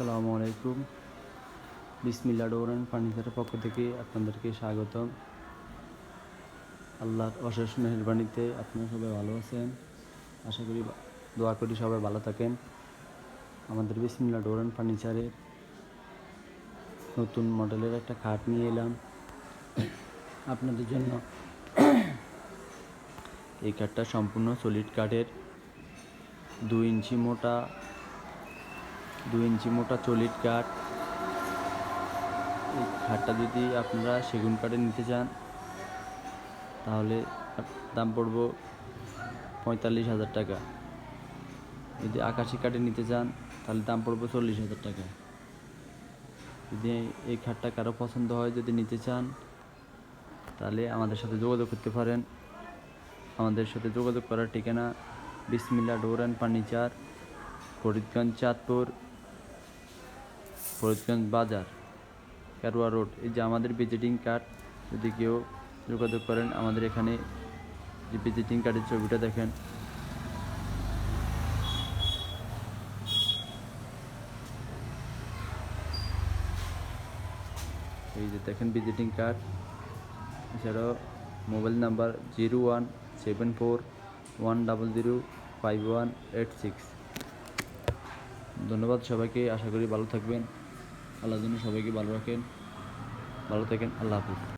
আসসালামু আলাইকুম। বিসমিল্লা ডোরান ফার্নিচারের পক্ষ থেকে আপনাদেরকে স্বাগতম। আল্লাহর অশেষ মেহরবানিতে আপনারা সবাই ভালো আছেন। আশা করি দোয়া করি সবাই ভালো থাকেন। আমাদের বিসমিল্লা ডোরান ফার্নিচারের নতুন মডেলের একটা খাট নিয়ে এলাম। আপনাদের জন্য এই কাঠটা সম্পূর্ণ সলিড কাঠের। দুই ইঞ্চি মোটা দুই ইঞ্চি মোটা চলিট কাঠ। এই খাটটা যদি আপনারা সেগুন কাঠে নিতে চান, তাহলে দাম পড়ব পঁয়তাল্লিশ হাজার টাকা। যদি আকাশি কাঠে নিতে চান, তাহলে দাম পড়বে চল্লিশ হাজার টাকা। যদি এই খাটটা কারও পছন্দ হয় যদি নিতে চান, তাহলে আমাদের সাথে যোগাযোগ করতে পারেন। আমাদের সাথে যোগাযোগ করার ঠিকানা Bismillah door and furniture, Faridganj, Chandpur. Faridganj বাজার কারুয়া রোড। এই যে আমাদের ভিজিটিং কার্ড যদি কেউ যোগাযোগ করেন, আমাদের এখানে যে ভিজিটিং কার্ডের ছবিটা দেখেন। এই যে দেখেন ভিজিটিং কার্ড এছাড়াও mobile number zero one seven four one double zero five one eight six ধন্যবাদ সবাইকে, আশা করি ভালো থাকবেন। আল্লাহ যেন সবাইকে ভালো রাখেন। ভালো থাকেন আল্লাহ হাফিজ।